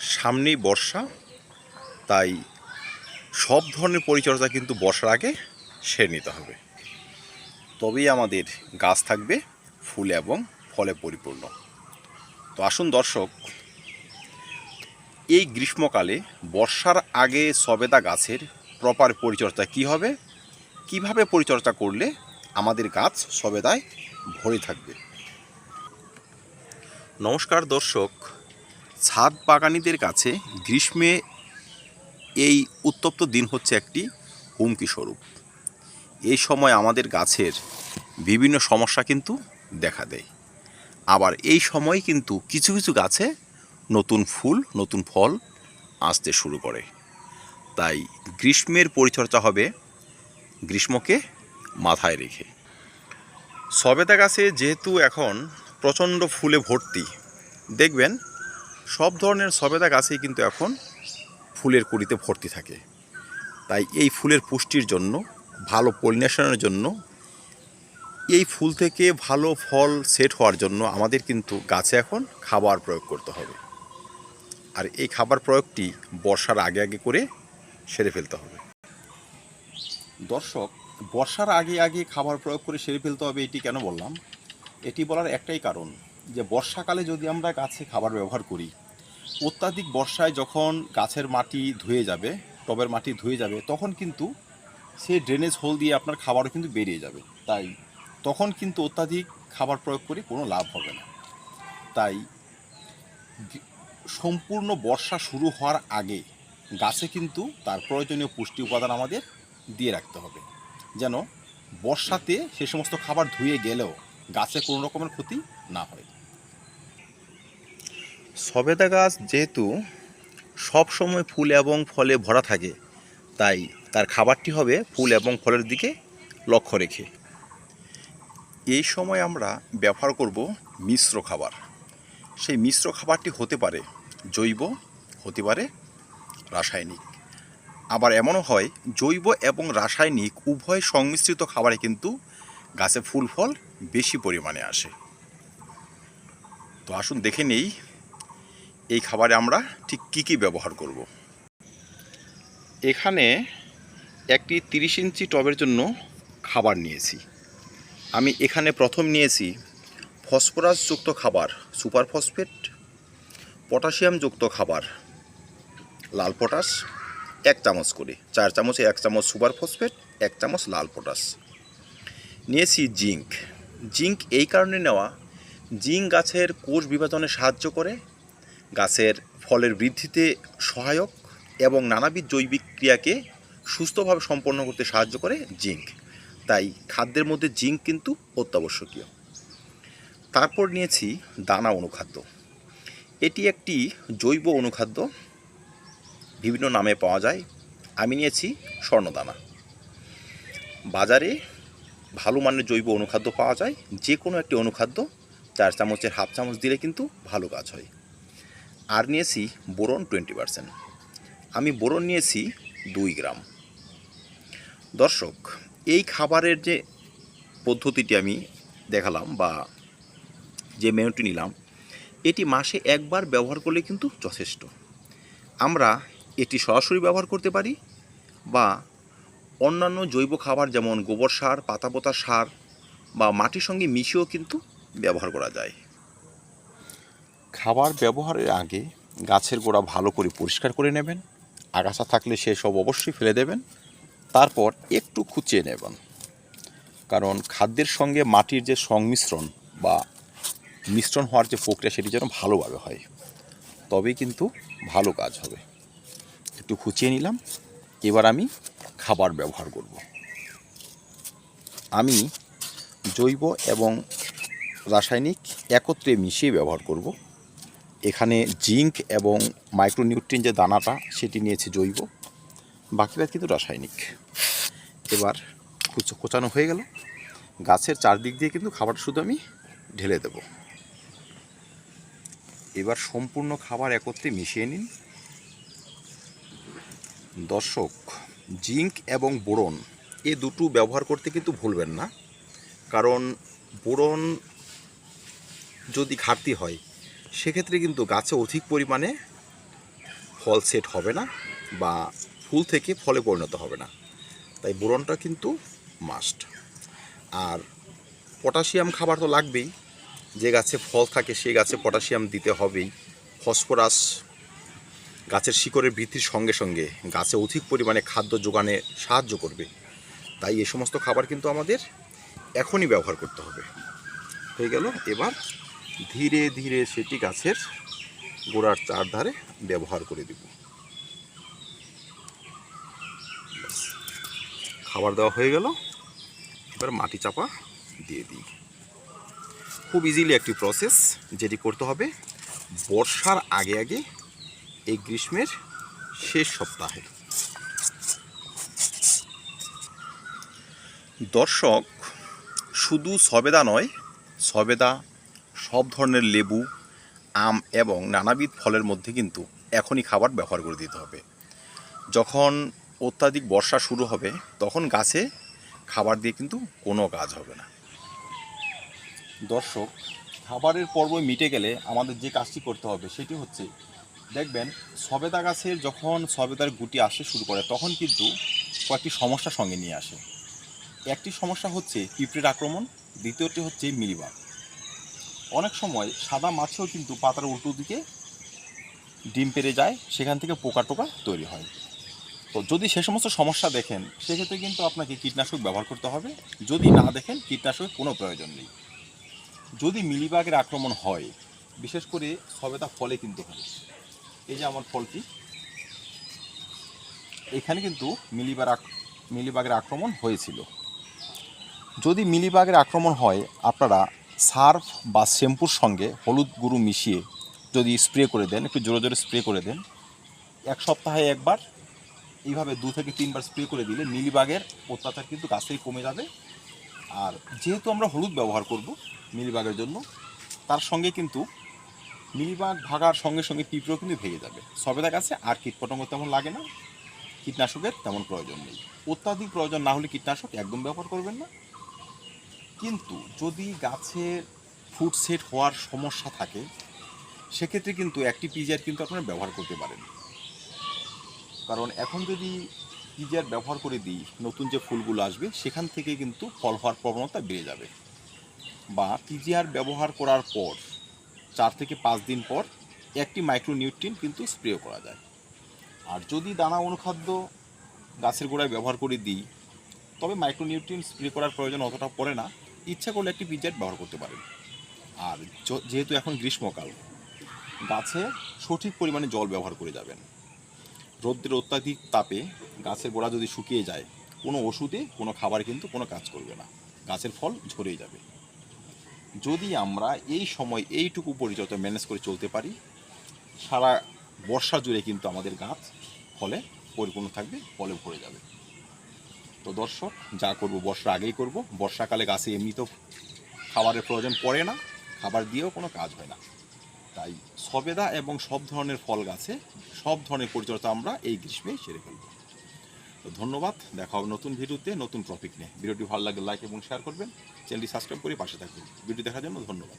সামনেই বর্ষা, তাই সব ধরনের পরিচর্যা কিন্তু বর্ষার আগে সেরে নিতে হবে। তবেই আমাদের গাছ থাকবে, ফুলে এবং ফলে পরিপূর্ণ। তো আসুন দর্শক, এই গ্রীষ্মকালে বর্ষার আগে সবেদা গাছের প্রপার পরিচর্যা কি হবে? কীভাবে পরিচর্যা করলে আমাদের গাছ সবেদায় ভরে থাকবে? নমস্কার দর্শক ছাদ বাগানিদের কাছে গ্রীষ্মে এই উত্তপ্ত দিন হচ্ছে একটি হুমকি স্বরূপ। এই সময় আমাদের গাছের বিভিন্ন সমস্যা কিন্তু দেখা দেয়। আবার এই সময় কিন্তু কিছু কিছু গাছে নতুন ফুল, নতুন ফল আসতে শুরু করে। তাই গ্রীষ্মের পরিচর্যা হবে গ্রীষ্মকে মাথায় রেখে। সবেদা গাছে যেহেতু এখন প্রচণ্ড ফুলে ভর্তি, দেখবেন সব ধরনের সবেদা গাছেই কিন্তু এখন ফুলের কুড়িতে ভর্তি থাকে। তাই এই ফুলের পুষ্টির জন্য, ভালো পলিনেশনের জন্য, এই ফুল থেকে ভালো ফল সেট হওয়ার জন্য আমাদের কিন্তু গাছে এখন খাবার প্রয়োগ করতে হবে। আর এই খাবার প্রয়োগটি বর্ষার আগে আগে করে সেরে ফেলতে হবে। দর্শক, বর্ষার আগে আগে খাবার প্রয়োগ করে সেরে ফেলতে হবে এটি কেন বললাম? এটি বলার একটাই কারণ যে বর্ষাকালে যদি আমরা গাছে খাবার ব্যবহার করি অত্যাধিক বর্ষায় যখন গাছের মাটি ধুয়ে যাবে, টবের মাটি ধুয়ে যাবে, তখন কিন্তু সেই ড্রেনেজ হোল দিয়ে আপনার খাবারও কিন্তু বেরিয়ে যাবে। তাই তখন কিন্তু অত্যাধিক খাবার প্রয়োগ করে কোনো লাভ হবে না। তাই সম্পূর্ণ বর্ষা শুরু হওয়ার আগে গাছে কিন্তু তার প্রয়োজনীয় পুষ্টি উপাদান আমাদের দিয়ে রাখতে হবে। যেন বর্ষাতে সে সমস্ত খাবার ধুয়ে গেলেও গাছে কোনো রকমের ক্ষতি না হয়। সবেদা গাছ যেহেতু সব সময় ফুল এবং ফলে ভরা থাকে, তাই তার খাবারটি হবে ফুল এবং ফলের দিকে লক্ষ্য রেখে। এই সময় আমরা ব্যবহার করব মিশ্র খাবার। সেই মিশ্র খাবারটি হতে পারে জৈব, হতে পারে রাসায়নিক। আবার এমনও হয়, জৈব এবং রাসায়নিক উভয় সংমিশ্রিত খাবারে কিন্তু গাছে ফুল ফল বেশি পরিমাণে আসে। তো আসুন দেখে নেই এই খাবারে আমরা ঠিক কী কী ব্যবহার করব? এখানে একটি তিরিশ ইঞ্চি টবের জন্য খাবার নিয়েছি। আমি এখানে প্রথম নিয়েছি ফসফরাসযুক্ত খাবার, সুপার ফসফেট, পটাশিয়ামযুক্ত খাবার, লাল পটাশ, এক চামচ করে, চার চামচে, এক চামচ সুপার ফসফেট, এক চামচ লাল পটাশ। নিয়েছি জিঙ্ক। জিঙ্ক এই কারণে নেওয়া, জিঙ্ক গাছের কোষ বিভাজনে সাহায্য করে গাছের ফলের বৃদ্ধিতে সহায়ক এবং নানাবিধ জৈবিক ক্রিয়াকে সুস্থভাবে সম্পন্ন করতে সাহায্য করে জিঙ্ক। তাই খাদ্যের মধ্যে জিঙ্ক কিন্তু অত্যাবশ্যকীয়। তারপর নিয়েছি দানা অনুখাদ্য। এটি একটি জৈব অনুখাদ্য। বিভিন্ন নামে পাওয়া যায়। আমি নিয়েছি স্বর্ণদানা। বাজারে ভালো মানের জৈব অনুখাদ্য পাওয়া যায়। যে কোনো একটি অনুখাদ্য, চার চামচের হাফ চামচ দিলে কিন্তু ভালো কাজ হয়। আর নিয়েছি বোরন টোয়েন্টি পারসেন্ট। আমি বোরন নিয়েছি দুই গ্রাম। দর্শক, এই খাবারের যে পদ্ধতিটি আমি দেখালাম বা যে মেনুটি নিলাম, এটি মাসে একবার ব্যবহার করলে কিন্তু যথেষ্ট। আমরা এটি সরাসরি ব্যবহার করতে পারি বা অন্যান্য জৈব খাবার যেমন গোবর সার পাতা পাতাপোতা সার বা মাটির সঙ্গে মিশিয়েও কিন্তু ব্যবহার করা যায়। খাবার ব্যবহারের আগে গাছের গোড়া ভালো করে পরিষ্কার করে নেবেন। আগাছা থাকলে সেসব অবশ্যই ফেলে দেবেন। তারপর একটু খুঁচিয়ে নেবেন। কারণ খাদ্যের সঙ্গে মাটির যে সংমিশ্রণ বা মিশ্রণ হওয়ার যে প্রক্রিয়া সেটি যেন ভালোভাবে হয়। তবেই কিন্তু ভালো কাজ হবে। একটু খুঁচিয়ে নিলাম। এবার আমি খাবার ব্যবহার করব। আমি জৈব এবং রাসায়নিক একত্রে মিশিয়ে ব্যবহার করব। এখানে জিঙ্ক এবং মাইক্রোনিউট্রিন যে দানাটা, সেটি নিয়েছে জৈব। বাকিটা কিন্তু রাসায়নিক। এবার কুচো কোচানো হয়ে গেল। গাছের চারদিক দিয়ে কিন্তু খাবারটা শুধু আমি ঢেলে দেব। এবার সম্পূর্ণ খাবার একত্রে মিশিয়ে নিন। দর্শক, জিঙ্ক এবং বোরন, এ দুটো ব্যবহার করতে কিন্তু ভুলবেন না। কারণ বোরন যদি ঘাটতি হয় সেক্ষেত্রে কিন্তু গাছে অধিক পরিমাণে ফল সেট হবে না বা ফুল থেকে ফলে পরিণত হবে না। তাই বোরনটা কিন্তু মাস্ট আর পটাশিয়াম খাবার তো লাগবেই। যে গাছে ফল থাকে সেই গাছে পটাশিয়াম দিতে হবেই। ফসফরাস গাছের শিকড়ের বৃদ্ধির সঙ্গে সঙ্গে গাছে অধিক পরিমাণে খাদ্য যোগানে সাহায্য করবে। তাই এ সমস্ত খাবার কিন্তু আমাদের এখনই ব্যবহার করতে হবে। হয়ে গেল এবার ধীরে ধীরে সেটি গাছের গোড়ার চারধারে ব্যবহার করে দিব। খাবার দেওয়া হয়ে গেল। এবার মাটি চাপা দিয়ে দিই। খুব ইজিলি একটি প্রসেস যেটি করতে হবে বর্ষার আগে আগে এই গ্রীষ্মের শেষ সপ্তাহে। দর্শক, শুধু সবেদা নয়, সবেদা সব ধরনের লেবু, আম এবং নানাবিধ ফলের মধ্যে কিন্তু এখনই খাবার ব্যবহার করে দিতে হবে। যখন অত্যাধিক বর্ষা শুরু হবে, তখন গাছে খাবার দিয়ে কিন্তু কোনো কাজ হবে না। দর্শক, খাবারের পর্ব মিটে গেলে আমাদের যে কাজটি করতে হবে সেটি হচ্ছে, দেখবেন সবেদা গাছের যখন সবেদার গুটি আসে শুরু করে, তখন কিন্তু কয়েকটি সমস্যা সঙ্গে নিয়ে আসে। একটি সমস্যা হচ্ছে পিঁপড়ের আক্রমণ, দ্বিতীয়টি হচ্ছে মিলিবাগ। অনেক সময় সাদা মাছেও কিন্তু পাতার উল্টো দিকে ডিম পেরে যায়, সেখান থেকে পোকা টোকা তৈরি হয়। তো যদি সে সমস্ত সমস্যা দেখেন, সেক্ষেত্রে কিন্তু আপনাকে কীটনাশক ব্যবহার করতে হবে। যদি না দেখেন, কীটনাশকের কোনো প্রয়োজন নেই। যদি মিলিবাগের আক্রমণ হয়, বিশেষ করে সবেদা ফলে কিন্তু হয়। এই যে আমার ফলটি, এখানে কিন্তু মিলিবার মিলিবাগের আক্রমণ হয়েছিল। যদি মিলিবাগের আক্রমণ হয়, আপনারা সার্ফ বা শ্যাম্পুর সঙ্গে হলুদ গুঁড়ো মিশিয়ে যদি স্প্রে করে দেন, একটু জোরে জোরে স্প্রে করে দেন, এক সপ্তাহে একবার, এইভাবে দু থেকে তিনবার স্প্রে করে দিলে মিলিবাগের অত্যাচার কিন্তু গাছ থেকে কমে যাবে। আর যেহেতু আমরা হলুদ ব্যবহার করব মিলিবাগের জন্য, তার সঙ্গে কিন্তু মিলিবাগ ভাগার সঙ্গে সঙ্গে পিঁপড়েও কিন্তু ভেঙে যাবে। সবেদা গাছে আর কীটপতঙ্গ তেমন লাগে না, কীটনাশকের তেমন প্রয়োজন নেই। অত্যাধিক প্রয়োজন না হলে কীটনাশক একদম ব্যবহার করবেন না। কিন্তু যদি গাছের ফুড সেট হওয়ার সমস্যা থাকে, সেক্ষেত্রে কিন্তু একটি পিজিআর কিন্তু আপনারা ব্যবহার করতে পারেন। কারণ এখন যদি পিজিআর ব্যবহার করে দিই, নতুন যে ফুলগুলো আসবে, সেখান থেকে কিন্তু ফল হওয়ার প্রবণতা বেড়ে যাবে। বা পিজিআর ব্যবহার করার পর, চার থেকে পাঁচ দিন পর একটি মাইক্রোনিউট্রিন কিন্তু স্প্রে করা যায়। আর যদি দানা অনুখাদ্য গাছের গোড়ায় ব্যবহার করে দিই, তবে মাইক্রোনিউট্রিন স্প্রে করার প্রয়োজন অতটা পড়ে না। ইচ্ছা করলে একটি পিজার ব্যবহার করতে পারেন। আর যেহেতু এখন গ্রীষ্মকাল, গাছে সঠিক পরিমাণে জল ব্যবহার করে যাবেন। রৌদ্রের অত্যাধিক তাপে গাছের গোড়া যদি শুকিয়ে যায়, কোনো ওষুধে, কোনো খাবার কিন্তু কোনো কাজ করবে না। গাছের ফল ঝরেই যাবে। যদি আমরা এই সময় এইটুকু পরিচর্যা ম্যানেজ করে চলতে পারি, সারা বর্ষা জুড়ে কিন্তু আমাদের গাছ ফলে পরিপূর্ণ থাকবে ফলে ভরে যাবে। তো দর্শক যা করব বর্ষা আগেই করব। বর্ষাকালে গাছে এমনিতেও খাবারের প্রয়োজন পড়ে না, খাবার দিয়েও কোনো কাজ হয় না। তাই সবেদা এবং সব ধরনের ফল গাছে, সব ধরনের পরিচর্যা আমরা এই গ্রীষ্মে সেরে ফেলব। তো ধন্যবাদ, দেখা হবে নতুন ভিডিওতে নতুন টপিক নিয়ে। ভিডিওটি ভালো লাগলে লাইক এবং শেয়ার করবেন। চ্যানেলটি সাবস্ক্রাইব করে পাশে থাকবেন। ভিডিও দেখার জন্য ধন্যবাদ।